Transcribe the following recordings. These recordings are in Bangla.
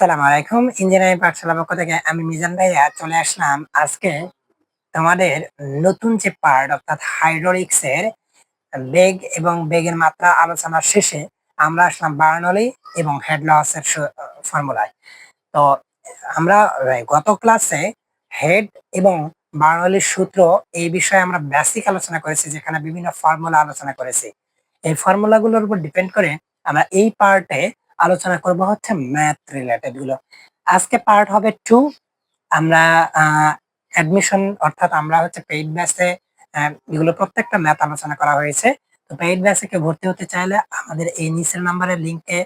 আসসালামু আলাইকুম। ইঞ্জিনিয়ারিং পাঠশালা পক্ষ থেকে আমি মিজান ভাইয়া চলে আসলাম আজকে তোমাদের নতুন যে পার্ট অর্থাৎ হাইড্রোলিক্স এর বেগ এবং বেগের মাত্রা আলোচনার শেষে আমরা আসলাম বার্নলি এবং হেড লস এর ফর্মুলায় তো আমরা গত ক্লাসে হেড এবং বার্নলির সূত্র এই বিষয়ে আমরা বেসিক আলোচনা করেছি, যেখানে বিভিন্ন ফর্মুলা আলোচনা করেছি। এই ফর্মুলাগুলোর উপর ডিপেন্ড করে আমরা এই পার্টে আলোচনা করব হচ্ছে ম্যাথ রিলেটেডগুলো। আজকে পার্ট হবে টু আমরা অ্যাডমিশন অর্থাৎ আমরা হচ্ছে পেইড ব্যাচে এগুলো প্রত্যেকটা ম্যাথ আলোচনা করা হয়েছে। তো পেইড ব্যাচে কেউ ভর্তি হতে চাইলে আমাদের এই নিচের নাম্বারের লিঙ্কে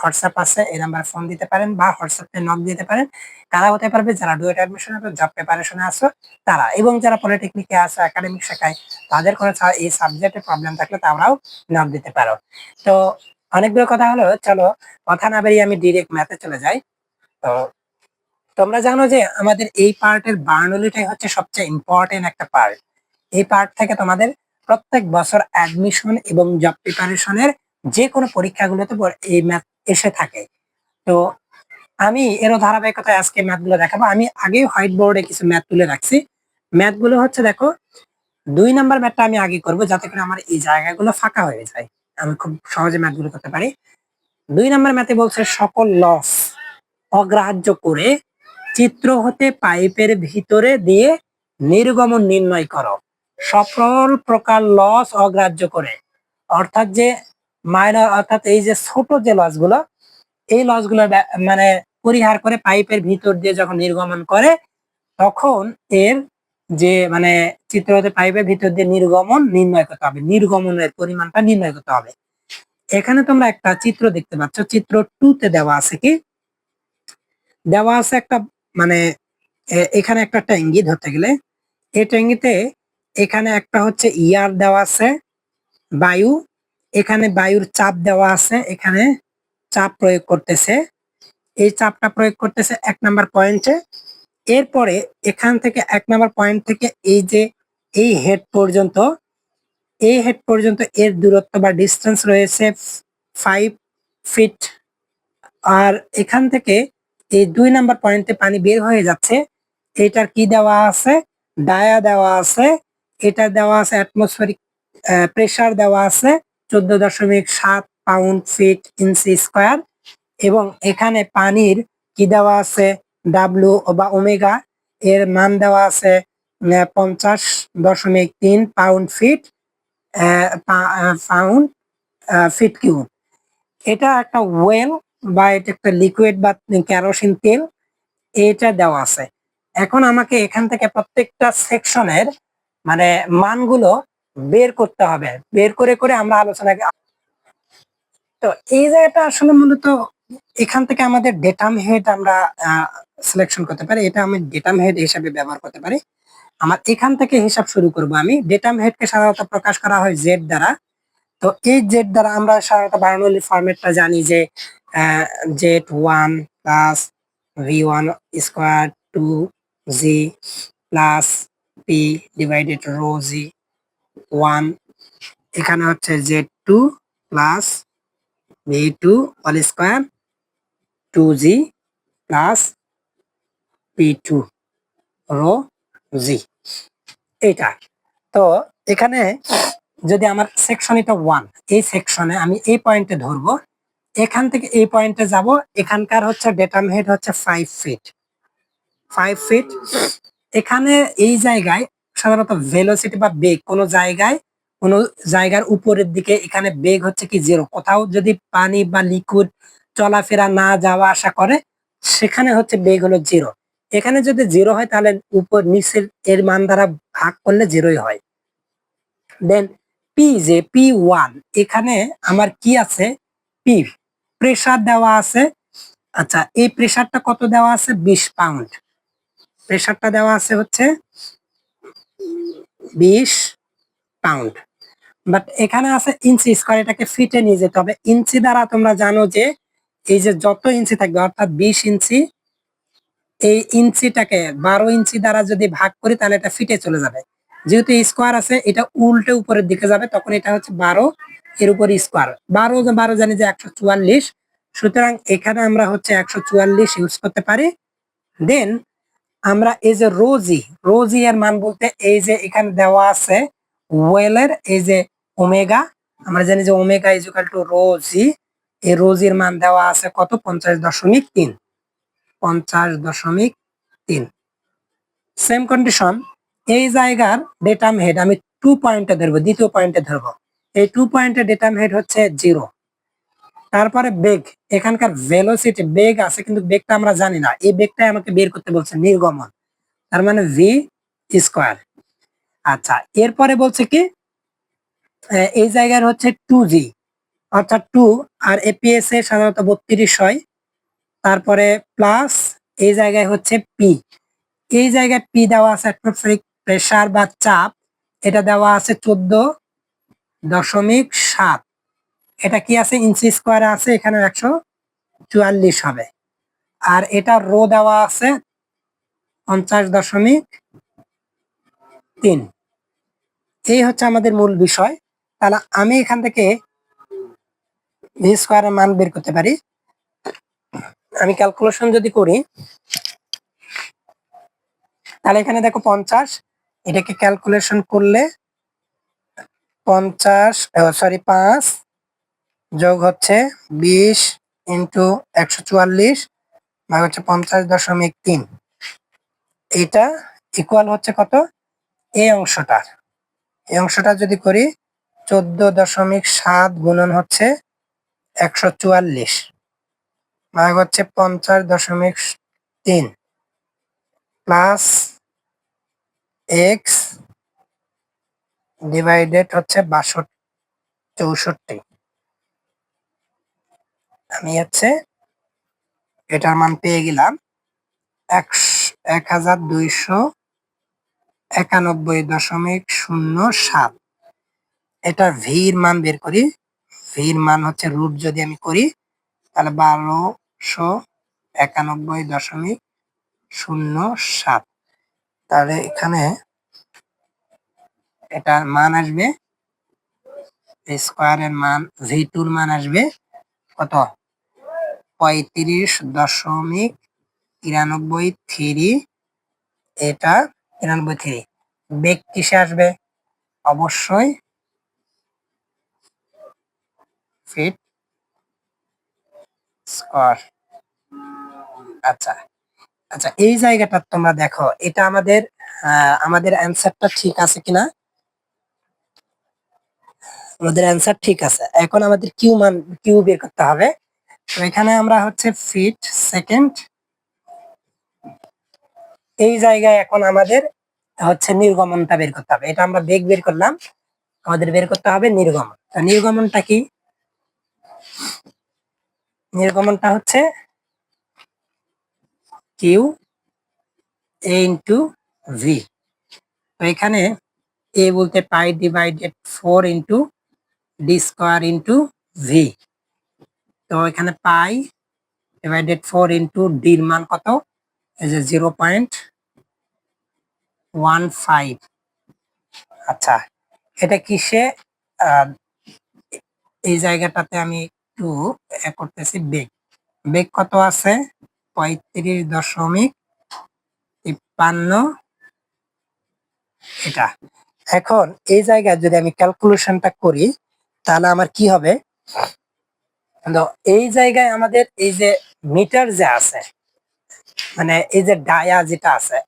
হোয়াটসঅ্যাপ আছে। এই নাম্বারে ফোন দিতে পারেন বা হোয়াটসঅ্যাপে নক দিতে পারেন। কারা হতে পারবে যারা ডুয়েট অ্যাডমিশন জব প্রিপারেশনে আছো, তারা। এবং যারা পলিটেকনিকে আছে একাডেমিক শাখায়, তাদের কোনো এই সাবজেক্টে প্রবলেম থাকলে তারাও নক দিতে পারো। তো অনেকগুলো কথা হলো, চলো কথা না বেরিয়ে আমি ডিরেক্ট ম্যাথে চলে যাই। তো তোমরা জানো যে আমাদের এই পার্টের বার্নলিটাই হচ্ছে সবচেয়ে ইম্পর্টেন্ট একটা পার্ট এই পার্ট থেকে তোমাদের প্রত্যেক বছর অ্যাডমিশন এবং জব প্রিপারেশনের যে কোনো পরীক্ষাগুলোতে এই ম্যাথ এসে থাকে। তো আমি এরও ধারাবাহিকতায় আজকে ম্যাথগুলো দেখাবো। আমি আগেই হোয়াইট বোর্ডে কিছু ম্যাথ তুলে রাখছি। ম্যাথগুলো হচ্ছে দেখো, দুই নাম্বার ম্যাথটা আমি আগে করব যাতে করে আমার এই জায়গাগুলো ফাঁকা হয়ে যায়। আমি খুব সহজে ম্যাথগুলো করতে পারি। দুই নম্বর ম্যাথে বলছে সকল লস অগ্রাহ্য করে চিত্র হতে পাইপের ভিতরে দিয়ে নির্গমন নির্ণয় করো। সকল প্রকার লস অগ্রাহ্য করে। অর্থাৎ যে মাইনর অর্থাৎ এই যে ছোট যে লসগুলো, এই লসগুলো মানে পরিহার করে পাইপের ভিতর দিয়ে যখন নির্গমন করে, তখন এর যে মানে চিত্র হতে পাইপের ভিতর দিয়ে নির্গমন নির্ণয় করতে হবে। নির্গমনের পরিমাণটা নির্ণয় করতে হবে। এখানে তোমরা একটা চিত্র দেখতে পাচ্ছ। চিত্র টু তে দেওয়া আছে কি? দেওয়া আছে একটা মানে এখানে একটা ট্যাঙ্গি ধরতে গেলে। এই ট্যাঙ্গিতে এখানে একটা হচ্ছে ইয়ার দেওয়া আছে, বায়ু। এখানে বায়ুর চাপ দেওয়া আছে, এখানে চাপ প্রয়োগ করতেছে। এই চাপটা প্রয়োগ করতেছে এক নাম্বার পয়েন্টে এরপরে এখান থেকে এক নাম্বার পয়েন্ট থেকে এই যে এই হেড পর্যন্ত, এই হেড পর্যন্ত এর দূরত্ব বা ডিস্টেন্স রয়েছে ফাইভ ফিট আর এখান থেকে এই দুই নাম্বার পয়েন্টে পানি বের হয়ে যাচ্ছে। এটার কি দেওয়া আছে? ডায়া দেওয়া আছে। এটা দেওয়া আছে অ্যাটমসফেরিক প্রেসার দেওয়া আছে চোদ্দ দশমিক সাত পাউন্ড ফিট ইঞ্চি স্কোয়ার এবং এখানে পানির কি দেওয়া আছে? ডাব্লু বা ওমেগা এর মান দেওয়া আছে পঞ্চাশ দশমিক তিন pound feet pound feet Q এটা একটা ওয়েল বা এটা একটা লিকুইড বা কেরোসিন তেল, এটা দেওয়া আছে। এখন আমাকে এখান থেকে প্রত্যেকটা সেকশনের মানে মানগুলো বের করতে হবে। বের করে করে আমরা আলোচনা তো এই জায়গাটা আসলে মূলত এখান থেকে আমাদের ডেটাম হেড আমরা সিলেকশন করতে পারি। এটা আমি ডেটাম হেড হিসাবে ব্যবহার করতে পারি। আমার এখান থেকে হিসাব শুরু করব আমি। ডেটাম হেডকে সাধারণত প্রকাশ করা হয় জেড দ্বারা। তো এই জেড দ্বারা আমরা সাধারণত বার্নলি ফরম্যাটটা জানি যে Z one plus V one square two G plus P divided rho G one এখানে হচ্ছে Z two plus V two all square two G plus P two rho G এটা। তো এখানে যদি আমার সেকশন এটা ওয়ান এই সেকশনে আমি এই পয়েন্টে ধরবো। এখান থেকে এই পয়েন্টে যাব। এখানকার হচ্ছে ডেটাম হেড হচ্ছে ফাইভ ফিট ফাইভ ফিট এখানে এই জায়গায় সাধারণত ভেলোসিটি বা বেগ কোনো জায়গায়, কোনো জায়গার উপরের দিকে এখানে বেগ হচ্ছে কি জিরো কোথাও যদি পানি বা লিকুইড চলাফেরা না যাওয়া আসা করে, সেখানে হচ্ছে বেগ হলো জিরো এখানে যদি জিরো হয় তাহলে উপর নিচের এর মান দ্বারা ভাগ করলে জিরোই হয়। দেন পি যে পি ওয়ান এখানে আমার কি আছে? পি প্রেসার দেওয়া আছে। আচ্ছা এই প্রেসারটা কত দেওয়া আছে? বিশ পাউন্ড প্রেসারটা দেওয়া আছে হচ্ছে বিশ পাউন্ড বাট এখানে আছে ইঞ্চি স্কোয়ার এটাকে ফিটে নিয়ে যেতে হবে। ইঞ্চি দ্বারা তোমরা জানো যে এই যে যত ইঞ্চি থাকবে, অর্থাৎ বিশ ইঞ্চি, এই ইঞ্চিটাকে বারো ইঞ্চি দ্বারা যদি ভাগ করি, তাহলে এটা ফিটে চলে যাবে। যেহেতু স্কোয়ার আছে, এটা উল্টে উপরের দিকে যাবে, তখন এটা হচ্ছে বারো, এর উপর স্কোয়ার বারো বারো জানি যে একশো চুয়াল্লিশ, সুতরাং এখানে আমরা হচ্ছে একশো চুয়াল্লিশ ইউজ করতে পারি। দেন আমরা এই যে রোজি রোজি এর মান বলতে এই যে এখানে দেওয়া আছে, ওয়েলের এই যে ওমেগা, আমরা জানি যে omega is equal to rho g. এই রোজির মান দেওয়া আছে কত? পঞ্চাশ দশমিক তিন। পঞ্চাশ দশমিক তিন। সেম কন্ডিশন এই জায়গার ডেটাম হেড আমি টু পয়েন্টে ধরবো, দ্বিতীয় পয়েন্টে ধরবো। এই টু পয়েন্টের ডেটাম হেড হচ্ছে জিরো তারপরে বেগ, এখানকার ভেলোসিটি বেগ আছে, কিন্তু বেগটা আমরা জানি না। এই বেগটাই আমাকে বের করতে বলছে নির্গমন। তার মানে ভি স্কোয়ার আচ্ছা এরপরে বলছে কি? এই জায়গার হচ্ছে টু জি অর্থাৎ টু আর এপিএস এ সাধারণত বত্রিশ হয়। তারপরে প্লাস এই জায়গায় হচ্ছে পি এই জায়গায় পি দেওয়া আছে অ্যাটমসফেরিক প্রেসার বা চাপ। এটা দেওয়া আছে চোদ্দ দশমিক সাত। এটা কি আছে? ইঞ্চি স্কোয়ারে আছে, এখানে একশো চুয়াল্লিশ হবে। আর এটা রো দেওয়া আছে পঞ্চাশ দশমিক তিন। এই হচ্ছে আমাদের মূল বিষয়। তাহলে আমি এখান থেকে ভি স্কোয়ারের মান বের করতে পারি, আমি ক্যালকুলেশন যদি করি, তাহলে এখানে দেখো পঞ্চাশ, এটাকে ক্যালকুলেশন করলে পঞ্চাশ সরি পাঁচ যোগ হচ্ছে বিশ ইন্টু একশো চুয়াল্লিশ ভাগ হচ্ছে পঞ্চাশ দশমিক তিন। এটা ইকুয়াল হচ্ছে কত? এই অংশটার। এই অংশটা যদি করি, চোদ্দ দশমিক সাত গুণন হচ্ছে একশো চুয়াল্লিশ। ভাগ হচ্ছে পঞ্চাশ দশমিক তিন প্লাস এক্স ডিভাইডেড হচ্ছে বাষট্টি, চৌষট্টি। আমি হচ্ছে এটার মান পেয়ে গেলাম এক হাজার দুইশো একানব্বই দশমিক শূন্য সাত। এটা ভির মান বের করি ভির মান হচ্ছে রুট যদি আমি করি, তাহলে বারোশো একানব্বই দশমিক শূন্য সাত। তাহলে এখানে এটার মান আসবে স্কোয়ারের মান ভি টুর মান আসবে কত? পঁয়ত্রিশ দশমিক তিরানব্বই থ্রি, এটা তিরানব্বই থ্রি। বেগ কিসে আসবে? অবশ্যই ফিট স্কোয়ার। আচ্ছা আচ্ছা এই জায়গাটা তোমরা দেখো, এটা আমাদের আমাদের অ্যান্সারটা ঠিক আছে কিনা? আমাদের অ্যান্সার ঠিক আছে। এখন আমাদের কিউ মান কিউ বের করতে হবে। তো এখানে আমরা হচ্ছে ফিট, সেকেন্ড। এই জায়গায় এখন আমাদের হচ্ছে নির্গমনটা বের করতে হবে। এটা আমরা বেগ বের করলাম, আমাদের বের করতে হবে নির্গমন। নির্গমনটা কি? নির্গমনটা হচ্ছে কিউ এ ইন্টু ভি তো এখানে এ বলতে pi divided four into D square into V তো এখানে পাই ডিভাইডেড ফোর ইন্টু ডির মান কত? এই যে জিরো পয়েন্ট ওয়ান ফাইভ আচ্ছা এটা কিসে? এই জায়গাটাতে আমি একটু করতেছি বেগ। বেগ কত আছে? পঁয়ত্রিশ দশমিক তিপ্পান্ন। এটা। এখন এই জায়গায় যদি আমি ক্যালকুলেশনটা করি, তাহলে আমার কি হবে? এই জায়গায় আমাদের এই যে মিটার যে আছে মানে এই যে ডায়া যেটা আছে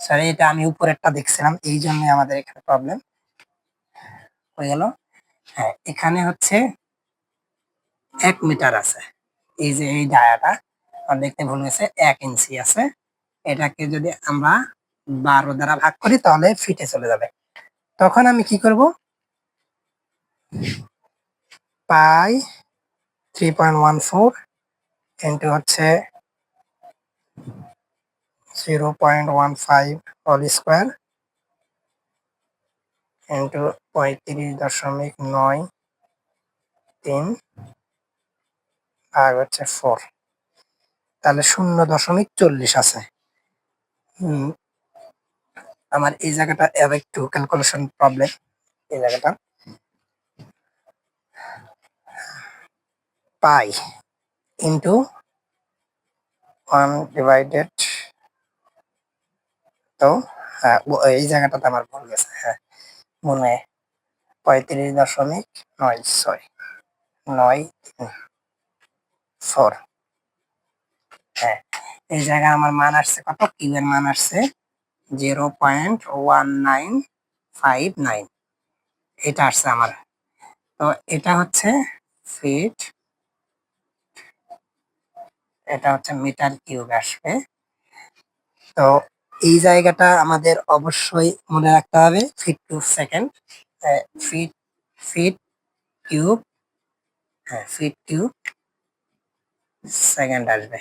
সরি এটা আমি উপরেরটা দেখছিলাম, এই জন্য আমাদের এখানে প্রবলেম হয়ে গেল। হ্যাঁ এখানে হচ্ছে এক মিটার আছে। এই যে এই ডায়াটা দেখতে ভুল গেছে এক ইঞ্চি আছে। এটাকে যদি আমরা বারো দ্বারা ভাগ করি, তাহলে ফিটে চলে যাবে। তখন আমি কি করব? Pi three point one four into হচ্ছে zero point one five all square into পঁয়ত্রিশ দশমিক নয় তিন ভাগ হচ্ছে ফোর তাহলে শূন্য দশমিক চল্লিশ আছে। আমার এই জায়গাটা একটু ক্যালকুলেশন প্রবলেম এই জায়গাটা। পাই ইন্টু ওয়ান ডিভাইডেড তো হ্যাঁ এই জায়গাটাতে আমার ভুল গেছে হ্যাঁ। মনে পঁয়ত্রিশ দশমিক নয় সরি নয় ফোর হ্যাঁ এই জায়গায় আমার মান আসছে কত? কিউ এর মান আসছে zero point one nine five nine এটা আসছে আমার। তো এটা হচ্ছে ফিট এটা হচ্ছে মিটার কিউব আসবে। তো এই জায়গাটা আমাদের অবশ্যই মনে রাখতে হবে feet to second feet feet cube হ্যাঁ ফিট কিউব সেকেন্ড আসবে।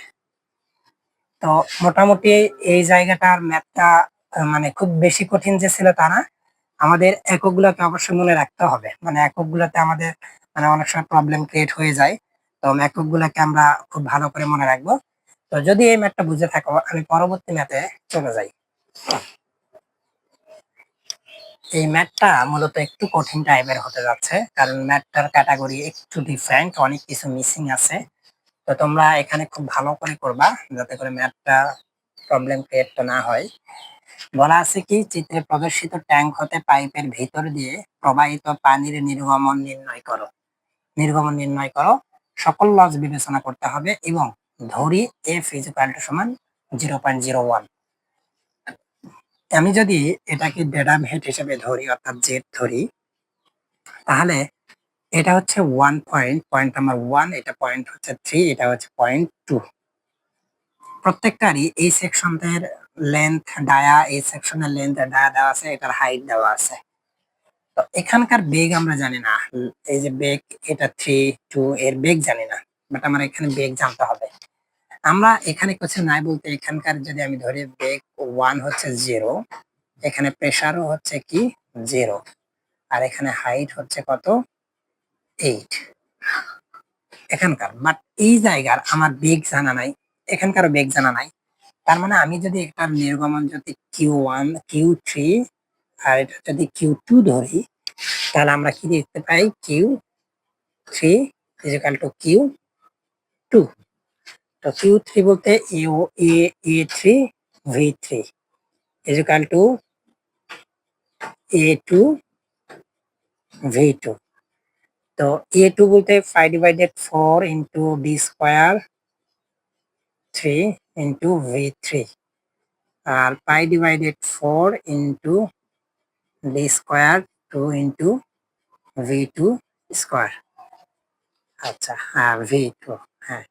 তো মোটামুটি এই জায়গাটার ম্যাথটা মানে খুব বেশি কঠিন যে ছিল তা না, আমাদের এককগুলোকে অবশ্যই মনে রাখতে হবে। মানে এককগুলোতে আমাদের মানে অনেক সময় প্রবলেম ক্রিয়েট হয়ে যায়, তো এককগুলোকে আমরা খুব ভালো করে মনে রাখব। তো যদি এই ম্যাথটা বুঝে থাকো, আমি পরবর্তী ম্যাথে চলে যাই। এই ম্যাথটা মূলত একটু কঠিন টাইপের হতে যাচ্ছে, কারণ ম্যাথটার ক্যাটাগরি একটু ডিফারেন্ট অনেক কিছু মিসিং আছে। তো তোমরা এখানে খুব ভালো করে করবা যাতে করে ম্যাথটা প্রবলেম ক্রিয়েট না হয়। বলা আছে কি, চিত্রে প্রদর্শিত ট্যাঙ্ক হতে পাইপের ভিতর দিয়ে প্রবাহিত পানির নির্গমন নির্ণয় করো। নির্গমন নির্ণয় করো। সকল লস বিবেচনা করতে হবে এবং ধরি এফ ইজিক্যাল টু সমান জিরো পয়েন্ট জিরো ওয়ান আমি যদি এটাকে ডেডাম হেড হিসেবে ধরি, অর্থাৎ জেড ধরি, তাহলে এটা হচ্ছে one point point number one এটা পয়েন্ট হচ্ছে থ্রি এটা হচ্ছে পয়েন্ট টু প্রত্যেকটারই এই সেকশনের লেন্থ ডায়া এই সেকশনের লেন্থ ডায়া দেওয়া আছে, এটার হাইট দেওয়া আছে। তো এখানকার বেগ আমরা জানি না, এই যে বেগ এটা থ্রি টু এর বেগ জানি না বাট আমার এখানে বেগ জানতে হবে। আমরা এখানে কিছু নাই বলতে, এখানকার যদি আমি ধরি বেগ ওয়ান হচ্ছে জিরো এখানে প্রেসারও হচ্ছে কি? জিরো আর এখানে হাইট হচ্ছে কত? এইট এখানকার বাট এই জায়গার আমার বেগ জানা নাই, এখানকারও বেগ জানা নাই। তার মানে আমি যদি এটার নির্গমন যদি কিউ ওয়ান কিউ থ্রি আর এটা যদি কিউ টু ধরি, তাহলে আমরা কি দেখতে পাই? Q three equal to Q two তো কিউ থ্রি বলতে এ ও এ A three V three equal to A two V two তো এ টু বলতে five divided four into B square three into V three আর pi divided four into D square two into V two square আচ্ছা হ্যাঁ ভি টু হ্যাঁ।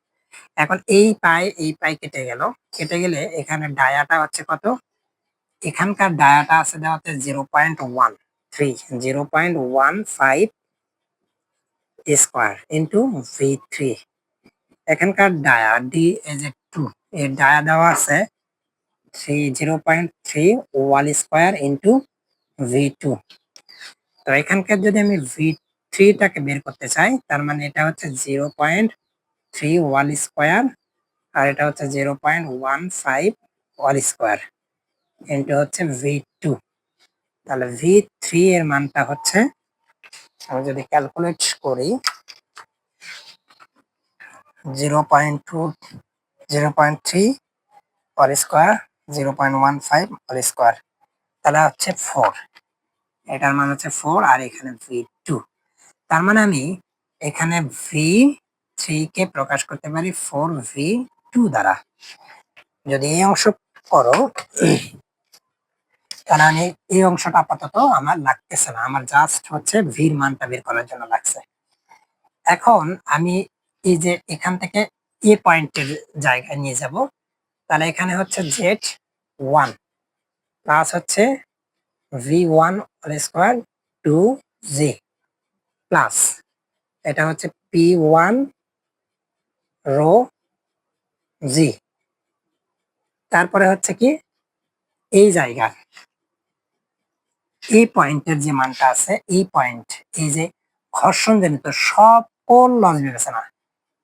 এখন এই পাই এই পাই কেটে গেল। কেটে গেলে এখানে ডায়াটা হচ্ছে কত? এখানকার ডায়াটা আছে দেওয়াতে zero point one three zero point one five square into V three এখানকার dia D as A two এর ডায়া দেওয়া আছে three zero point three whole square into V two তো এখানকার যদি আমি ভি থ্রিটাকে বের করতে চাই, তার মানে এটা হচ্ছে zero point three whole square আর এটা হচ্ছে zero point one five whole square into হচ্ছে ভি টু তাহলে ভি থ্রি এর মানটা হচ্ছে আমি যদি ক্যালকুলেট করি zero point two zero point three all square zero point one five all square তাহলে হচ্ছে ফোর এটার মান হচ্ছে ফোর আর এখানে ভি টু তার মানে আমি এখানে ভি থ্রি কে প্রকাশ করতে পারি ফোর ভি টু দ্বারা। যদি এই অংশ করো আমি এই অংশটা আপাতত আমার লাগতেছে না। আমার জাস্ট হচ্ছে ভির মানটা বের করার জন্য লাগছে। এখন আমি এই যে এখান থেকে এ পয়েন্টের জায়গায় নিয়ে যাব। তাহলে এখানে হচ্ছে জেড ওয়ান প্লাস হচ্ছে V one square two G plus এটা হচ্ছে পি ওয়ান রো জি তারপরে হচ্ছে কি? এই জায়গা। এই পয়েন্টের যে মানটা আছে, এই পয়েন্ট, এই যে ঘর্ষণ জনিত সকল লস বিবেচনা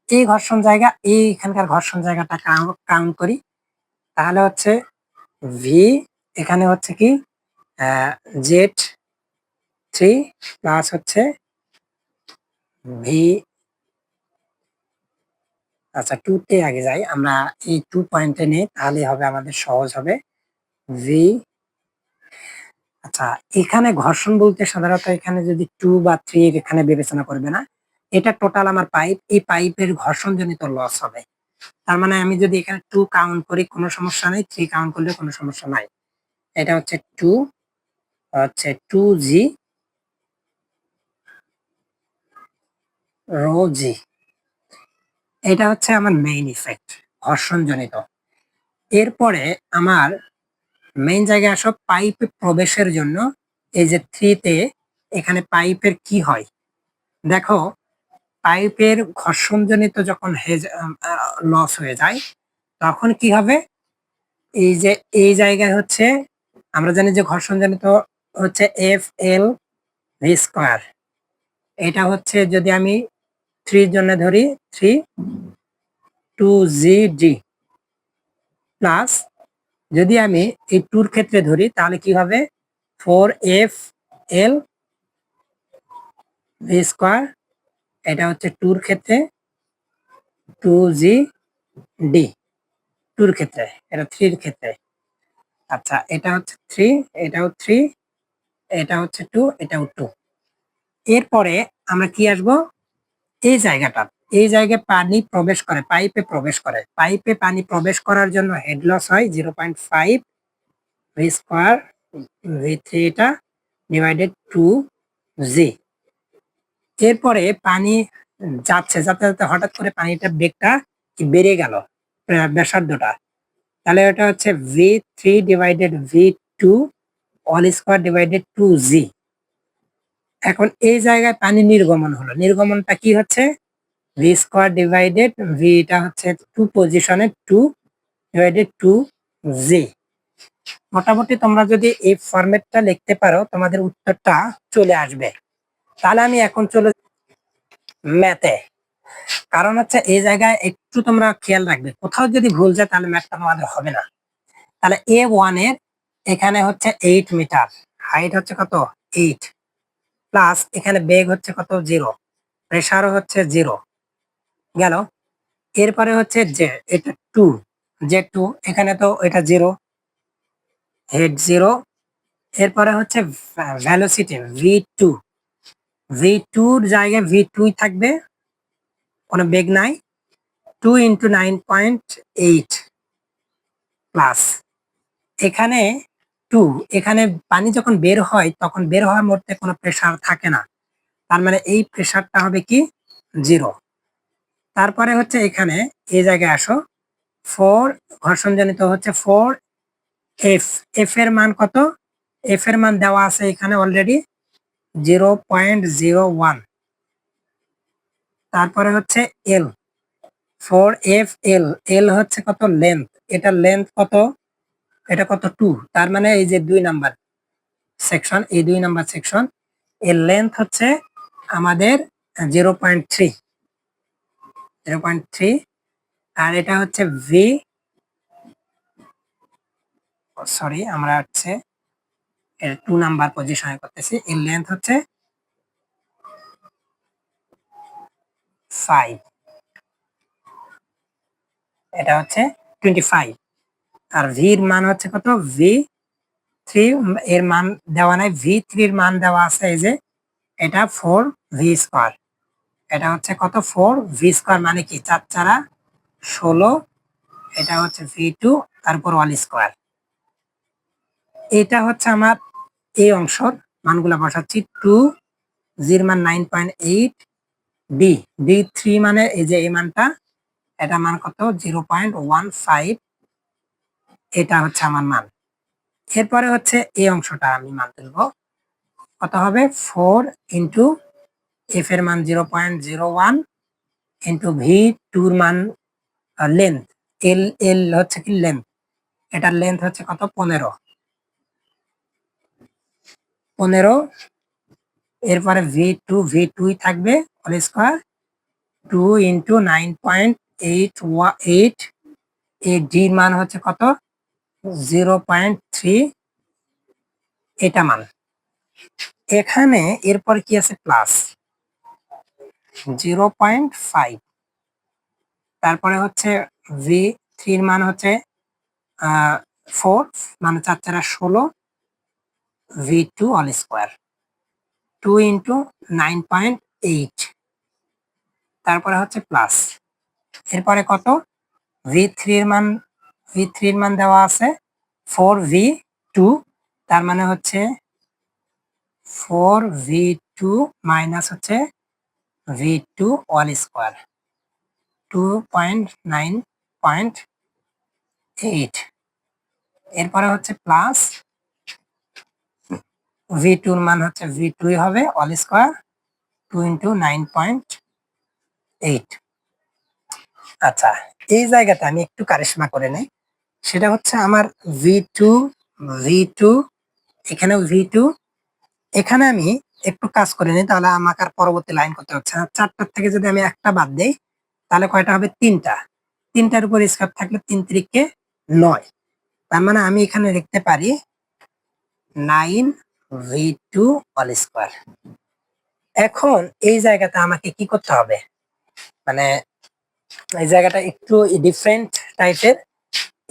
এই ঘর্ষণ জায়গা এইখানকার ঘর্ষণ জায়গাটা কাউন্ট করি। তাহলে হচ্ছে ভি এখানে হচ্ছে কি জেড থ্রি প্লাস হচ্ছে ভি আচ্ছা টু তে আগে যাই। আমরা এই টু পয়েন্টে নেই তাহলে হবে, আমাদের সহজ হবে। ভি আচ্ছা এখানে ঘর্ষণ বলতে সাধারণত এখানে যদি টু বা থ্রি এখানে বিবেচনা করবে না, এটা টোটাল আমার পাইপ এই পাইপের ঘর্ষণ জনিত লস হবে। তার মানে আমি যদি এখানে টু কাউন্ট করি, কোনো সমস্যা নেই থ্রি কাউন্ট করলে কোনো সমস্যা নাই। এটা হচ্ছে টু হচ্ছে টু জি রো জি এটা হচ্ছে আমার মেইন ইফেক্ট ঘর্ষণ জনিত এরপরে আমার মেইন জায়গায় আসো পাইপে প্রবেশের জন্য। এই যে থ্রিতে এখানে পাইপের কি হয়? দেখো পাইপের ঘর্ষণজনিত যখন হেজ লস হয়ে যায়, তখন কি হবে? এই যে, এই জায়গায় হচ্ছে, আমরা জানি যে ঘর্ষণজনিত হচ্ছে এফ এল ভি স্কোয়ার এটা হচ্ছে যদি আমি থ্রির জন্য ধরি three two G D plus যদি আমি এই টুর ক্ষেত্রে ধরি, তাহলে কি হবে? Four F L V square এটা হচ্ছে টুর ক্ষেত্রে টু জি ডি টুর ক্ষেত্রে, এটা থ্রির ক্ষেত্রে। আচ্ছা এটা হচ্ছে থ্রি এটাও থ্রি এটা হচ্ছে টু এটাও টু এরপরে আমরা কি আসব? এই জায়গাটা। এই জায়গায় পানি প্রবেশ করে, পাইপে প্রবেশ করে। পাইপে পানি প্রবেশ করার জন্য হেড লস হয় zero point five V square V three এটা ডিভাইডেড টু জি এরপরে পানি যাচ্ছে যাতে যাতে হঠাৎ করে পানিটা বেগটা বেড়ে গেল ব্যাসার্ধটা। তাহলে এটা হচ্ছে V three divided V two all square divided two G এখন এই জায়গায় পানি নির্গমন হলো। নির্গমনটা কি হচ্ছে? ভি স্কোয়ার ডিভাইডেড ভিটা হচ্ছে টু পজিশনে টু ডিভাইডেড টু জি মোটামুটি তোমরা যদি এই ফরম্যাটটা লিখতে পারো, তোমাদের উত্তরটা চলে আসবে। তাহলে আমি এখন চলে ম্যাথে কারণ হচ্ছে এই জায়গায় একটু তোমরা খেয়াল রাখবে। কোথাও যদি ভুল যায়, তাহলে ম্যাথটা তোমাদের হবে না। তাহলে এ ওয়ানের এখানে হচ্ছে এইট মিটার হাইট হচ্ছে কত? এইট প্লাস এখানে বেগ হচ্ছে কত? জিরো প্রেশারও হচ্ছে জিরো গেল। এরপরে হচ্ছে যে এটা টু যে টু এখানে তো এটা জিরো হেড জিরো এরপরে হচ্ছে ভ্যালোসিটি ভি টু ভি টুর জায়গায় ভি টুই থাকবে। কোনো বেগ নাই। Two into nine point eight plus এখানে টু এখানে পানি যখন বের হয়, তখন বের হওয়ার মধ্যে কোনো প্রেশার থাকে না। তার মানে এই প্রেশারটা হবে কি? জিরো তারপরে হচ্ছে এখানে এই জায়গায় আসো। ফোর ঘর্ষণজনিত হচ্ছে ফোর এফ এফ এর মান কত? এফ এর মান দেওয়া আছে এখানে already zero point zero one তারপরে হচ্ছে এল ফোর এফ এল এল হচ্ছে কত? লেন্থ এটা লেন্থ কত? এটা কত? টু তার মানে এই যে দুই নাম্বার সেকশন এই দুই নাম্বার সেকশন এর লেন্থ হচ্ছে আমাদের zero point three zero point three আর এটা হচ্ছে ভি সরি আমরা হচ্ছে এর টু নাম্বার পজিশনে করতেছি। এর লেন্থ হচ্ছে ফাইভ এটা হচ্ছে টোয়েন্টি ফাইভ আর ভির মান হচ্ছে কত? ভি থ্রি এর মান দেওয়া নাই। ভি থ্রির মান দেওয়া আছে এই যে, এটা ফোর ভি স্কোয়ার এটা হচ্ছে কত? ফোর। ভি স্কোয়ার মানে কি? চার চারা ষোলো। এটা হচ্ছে ভি টু, তারপর ওয়ান স্কোয়ার। এটা হচ্ছে আমার এই অংশর মানগুলো বসাচ্ছি। টু, জির মান nine point eight. D D three মানে এই যে এই মানটা, এটা মান কত? Zero point one five. এটা হচ্ছে আমার মান। এরপরে হচ্ছে এই অংশটা আমি মান তুলব। কত হবে? ফোর ইন্টু এফ এর মান zero point zero one into V টুর মান লেন্থ এল এল হচ্ছে কি লেন্থ এটার লেন্থ হচ্ছে কত? পনেরো। পনেরো, এরপরে ভি টু ভি টুই থাকবে whole square two into nine point eight ওয়া এইট এই ডি মান হচ্ছে কত? জিরো পয়েন্ট থ্রি এটা মান। এখানে এরপর কি আছে? প্লাস জিরো পয়েন্ট ফাইভ তারপরে হচ্ছে ভি থ্রির মান হচ্ছে ফোর মানে চার চারা ষোলো। V two all square two into nine point eight তারপরে হচ্ছে প্লাস এরপরে কত? ভি থ্রির মান ভি থ্রির মান দেওয়া আছে ফোর ভি টু তার মানে হচ্ছে ফোর ভি টু মাইনাস হচ্ছে V two all square two point nine point eight এরপরে হচ্ছে প্লাস ভি টুর মান হচ্ছে ভি টুই হবে all square two into nine point eight আচ্ছা এই জায়গাটা আমি একটু কারিশমা করে নেই। সেটা হচ্ছে আমার ভি টু ভি টু এখানেও ভি টু এখানে আমি একটু কাজ করে নিই, তাহলে আমাকে আর পরবর্তী লাইন করতে হচ্ছে না। চারটার থেকে যদি আমি একটা বাদ দেই, তাহলে কয়টা হবে? তিনটা। তিনটার উপর স্কোয়ার থাকলে তিন তিরিকে নয়। তার মানে আমি এখানে লিখতে পারি nine V two all square এখন এই জায়গাতে আমাকে কি করতে হবে? মানে এই জায়গাটা একটু ডিফারেন্ট টাইপের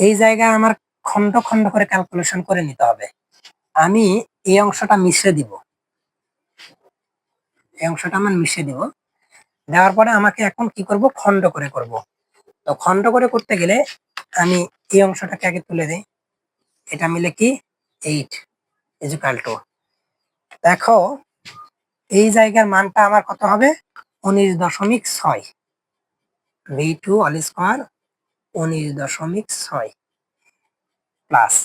এই জায়গায় আমার খন্ড খন্ড করে ক্যালকুলেশন করে নিতে হবে। আমি এই অংশটা মিশে দিব। এই অংশটা আমার মিশে দিব। দেওয়ার পরে আমাকে এখন কি করব? খন্ড করে করব। তো খন্ড করে করতে গেলে আমি এই অংশটাকে আগে তুলে দিই। এটা মিলে কি? এইট ইজিক্যাল টু দেখো, এই জায়গার মানটা আমার কত হবে? উনিশ দশমিক ছয়। ভি টু অল স্কোয়ার উনিশ দশমিক ছয় প্লাস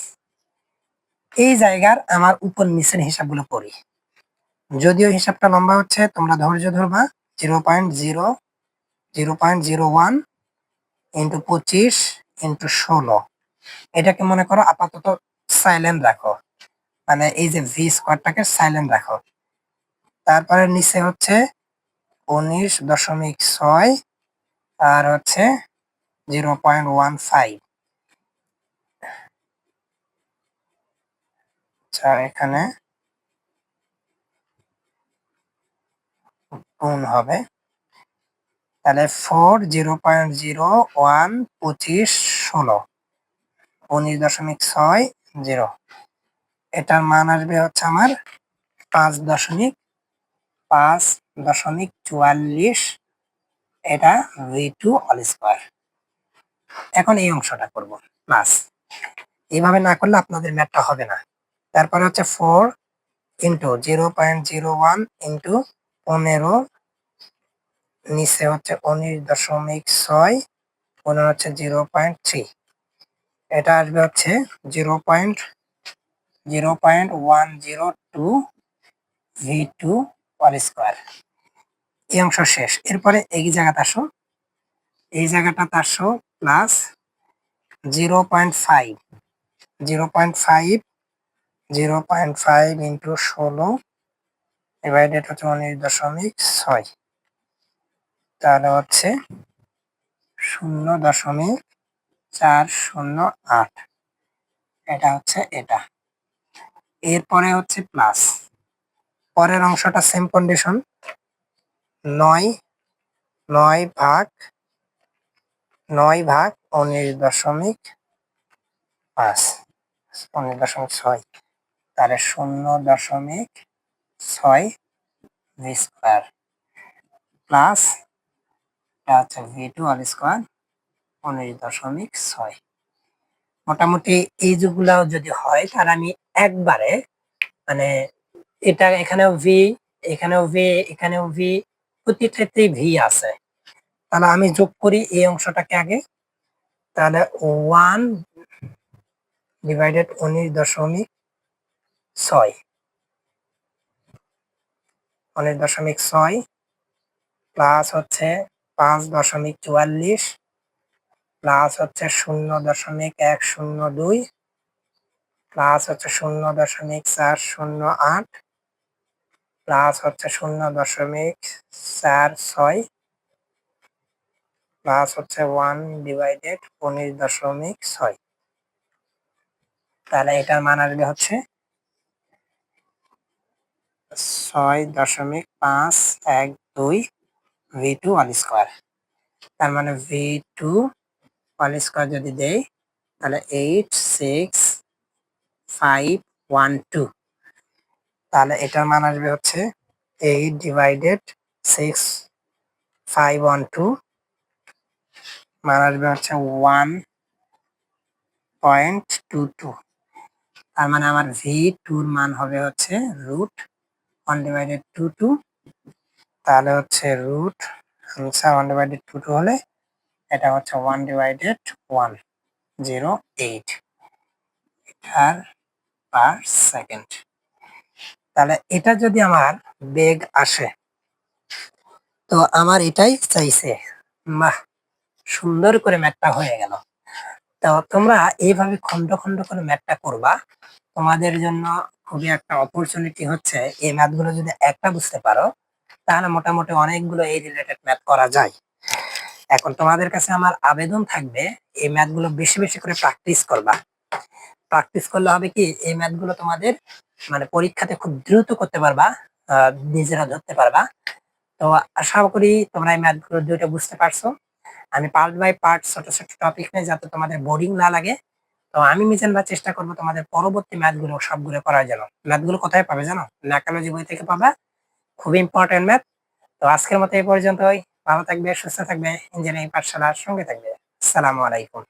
এই জায়গার আমার উপর নিচের হিসাবগুলো করি যদিও হিসাবটা লম্বা হচ্ছে, তোমরা ধৈর্য ধরবা। Zero point zero zero point zero one into পঁচিশ ইন্টু ষোলো। এটাকে মনে করো আপাতত সাইলেন্ট রাখো। মানে এই যে ভি স্কোয়ারটাকে সাইলেন্ট রাখো। তারপরে নিচে হচ্ছে উনিশ দশমিক ছয় আর হচ্ছে জিরো পয়েন্ট ওয়ান ফাইভ। আচ্ছা এখানে গুণ হবে। তাহলে four zero point zero one পঁচিশ ষোলো। উনিশ দশমিক ছয় জিরো এটার মান আসবে হচ্ছে আমার পাঁচ দশমিক পাঁচ দশমিক চুয়াল্লিশ। এটা ভি টু অল স্কোয়ার এখন এই অংশটা করব। প্লাস এইভাবে না করলে আপনাদের ম্যাথটা হবে না। তারপরে হচ্ছে four into zero point zero one into পনেরো নিচে হচ্ছে উনিশ দশমিক ছয় পনেরো হচ্ছে জিরো পয়েন্ট থ্রি। এটা আসবে হচ্ছে zero point zero point one zero two V two all square. এই অংশ শেষ। এরপরে এই জায়গাটা আসো। এই জায়গাটাতে আসো plus zero point five. Zero point five, zero point five into ষোলো, ডিভাইডেড হচ্ছে উনিশ দশমিক ছয়। তাহলে হচ্ছে শূন্য দশমিক চার শূন্য আট। এটা হচ্ছে এটা। এরপরে হচ্ছে প্লাস পরের অংশটা সেম কন্ডিশন নয় নয় ভাগ নয় ভাগ উনিশ দশমিক পাঁচ। উনিশ দশমিক ছয়। তাহলে শূন্য দশমিক ছয় স্কোয়ার। প্লাস এটা হচ্ছে ভি টু অল স্কোয়ার উনিশ দশমিক ছয়। মোটামুটি এই যেগুলো যদি হয়, তাহলে আমি একবারে মানে এটা এখানেও ভি এখানেও ভি এখানেও ভি প্রতিটাতেই ভি আছে। তাহলে আমি যোগ করি এই অংশটাকে আগে। তাহলে ওয়ান ডিভাইডেড উনিশ দশমিক ছয়। উনিশ দশমিক ছয় প্লাস হচ্ছে পাঁচ দশমিক চুয়াল্লিশ প্লাস হচ্ছে শূন্য দশমিক এক শূন্য দুই প্লাস হচ্ছে শূন্য দশমিক চার শূন্য আট প্লাস হচ্ছে শূন্য দশমিক চার ছয় প্লাস হচ্ছে ওয়ান ডিভাইডেড উনিশ দশমিক ছয়। তাহলে এটার মান আসবে হচ্ছে ছয় দশমিক পাঁচ এক দুই ভি টু ওয়ান স্কোয়ার তার মানে ভি টু হোল স্কোয়ার যদি দেই, তাহলে eight six five one two তাহলে এটার মান আসবে হচ্ছে eight divided six five one two মান আসবে হচ্ছে ওয়ান পয়েন্ট টু টু তার মানে আমার ভি টুর মান হবে হচ্ছে root one divided two two তাহলে হচ্ছে root answer one divided two two হলে এটা হচ্ছে one divided one zero eight metre per second তাহলে এটা যদি আমার বেগ আসে, তো আমার এটাই চাইছে। বাহ, সুন্দর করে ম্যাথটা হয়ে গেল। তো তোমরা এইভাবে খন্ড খন্ড করে ম্যাথটা করবা। তোমাদের জন্য খুবই একটা অপরচুনিটি হচ্ছে এই ম্যাথগুলো যদি একটা বুঝতে পারো তাহলে মোটামুটি অনেকগুলো এই রিলেটেড ম্যাথ করা যায়। এখন তোমাদের কাছে আমার আবেদন থাকবে, এই ম্যাথগুলো বেশি বেশি করে প্র্যাকটিস করবা। প্র্যাকটিস করলে হবে কি, এই ম্যাথগুলো তোমাদের মানে পরীক্ষাতে খুব দ্রুত করতে পারবা নিজেরা ধরতে পারবা। তো আশা করি তোমরা এই ম্যাথগুলো দুইটা বুঝতে পারছ। আমি পার্ট বাই পার্ট ছোট ছোট টপিক নিয়ে যাতে তোমাদের বোরিং না লাগে, তো আমি মিজান বা চেষ্টা করব তোমাদের পরবর্তী ম্যাথগুলো সবগুলো করার জন্য। ম্যাথগুলো কোথায় পাবে জানো? ন্যাকালজি বই থেকে পাবা খুবই ইম্পর্টেন্ট ম্যাথ তো আজকের মতো এই পর্যন্তই। ভালো থাকবে, সুস্থ থাকবে ইঞ্জিনিয়ারিং পাঠশালার সঙ্গে থাকবে। আসসালামু আলাইকুম।